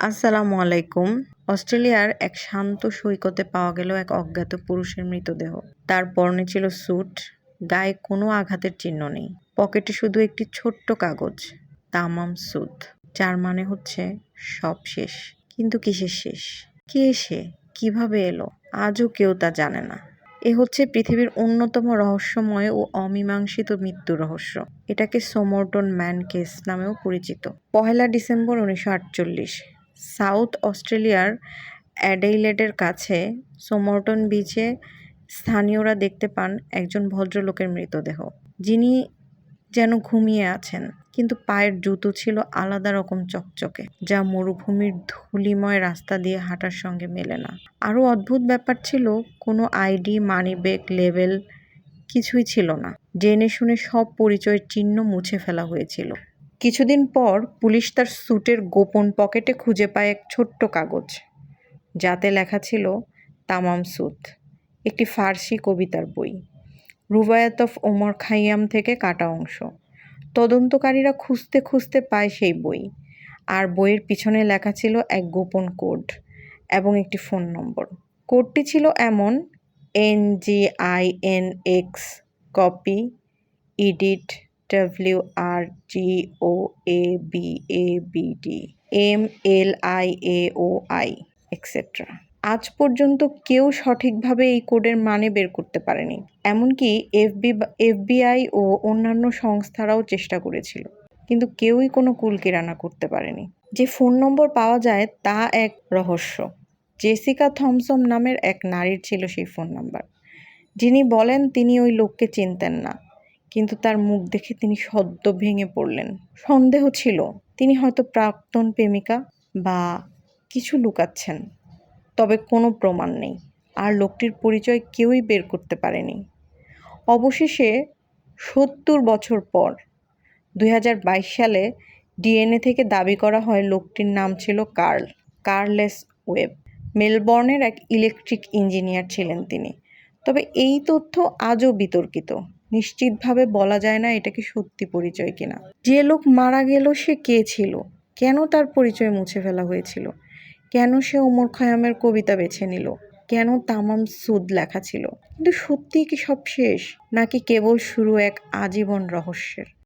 আসসালামু আলাইকুম। অস্ট্রেলিয়ার এক শান্ত সৈকতে পাওয়া গেল এক অজ্ঞাত পুরুষের মৃতদেহ। তার পরনে ছিল স্যুট, গায়ে কোনো আঘাতের চিহ্ন নেই। পকেটে শুধু একটি ছোট্ট কাগজ, তামাম সুদ যার মানে হচ্ছে সব শেষ। কিন্তু কিসের শেষ? কে সে? কীভাবে এলো? আজও কেউ তা জানে না। এ হচ্ছে পৃথিবীর অন্যতম রহস্যময় ও অমীমাংসিত মৃত্যু রহস্য। এটাকে সোমরটন ম্যান কেস নামেও পরিচিত। পহেলা ডিসেম্বর উনিশশো আটচল্লিশ। সাউথ অস্ট্রেলিয়ার অ্যাডেইলেডের কাছে সোমরটন বিচে স্থানীয়রা দেখতে পান একজন ভদ্রলোকের মৃতদেহ। যিনি যেন ঘুমিয়ে আছেন, কিন্তু পায়ের জুতো ছিল আলাদা রকম চকচকে, যা মরুভূমির ধুলিময় রাস্তা দিয়ে হাঁটার সঙ্গে মেলে না। আরও অদ্ভুত ব্যাপার ছিল, কোনো আইডি, মানিব্যাগ, লেবেল কিছুই ছিল না। জেনে শুনে সব পরিচয়ের চিহ্ন মুছে ফেলা হয়েছিল। কিছুদিন পর পুলিশ তার স্যুটের গোপন পকেটে খুঁজে পায় এক ছোট্ট কাগজ। যাতে লেখা ছিল, তামাম সুত একটি ফার্সি কবিতার বই। রুবায়াত অফ ওমর খাইয়াম থেকে কাটা অংশ। তদন্তকারীরা খুঁজতে খুঁজতে পায় সেই বই। আর বইয়ের পিছনে লেখা ছিল এক গোপন কোড এবং একটি ফোন নম্বর। কোডটি ছিল এমন, N G I N X, copy edit W R G O A B A B D, M L I A O I etcetera আজ পর্যন্ত কেউ সঠিকভাবে এই কোডের মানে বের করতে পারেনি, এমনকি এফবি এফবিআই ও অন্যান্য সংস্থারাও চেষ্টা করেছিল, কিন্তু কেউই কোনো কুলকিরানা করতে পারেনি। যে ফোন নম্বর পাওয়া যায় তা এক রহস্য। জেসিকা থমসন নামের এক নারীর ছিল সেই ফোন নাম্বার। যিনি বলেন, তিনি ওই লোককে চিনতেন না। কিন্তু তার মুখ দেখে তিনি সদ্য ভেঙে পড়লেন। সন্দেহ ছিল, তিনি হয়তো প্রাক্তন প্রেমিকা বা কিছু লুকাচ্ছেন, তবে কোনো প্রমাণ নেই, আর লোকটির পরিচয় কেউই বের করতে পারেনি। অবশেষে সত্তর বছর পর দু হাজার বাইশ সালে ডিএনএ থেকে দাবি করা হয় লোকটির নাম ছিল কার্ল, কার্লেস ওয়েব। মেলবর্নের এক ইলেকট্রিক ইঞ্জিনিয়ার ছিলেন তিনি, তবে এই তথ্য আজও বিতর্কিত। নিশ্চিতভাবে বলা যায় না এটা কি সত্যি পরিচয় কিনা যে লোক মারা গেল, সে কে ছিল? কেন তার পরিচয় মুছে ফেলা হয়েছিল? কেন সে ওমর খয়ামের কবিতা বেছে নিল? কেন তামাম সুদ লেখা ছিল? কিন্তু সত্যি কি সব শেষ? নাকি কেবল শুরু এক আজীবন রহস্যের?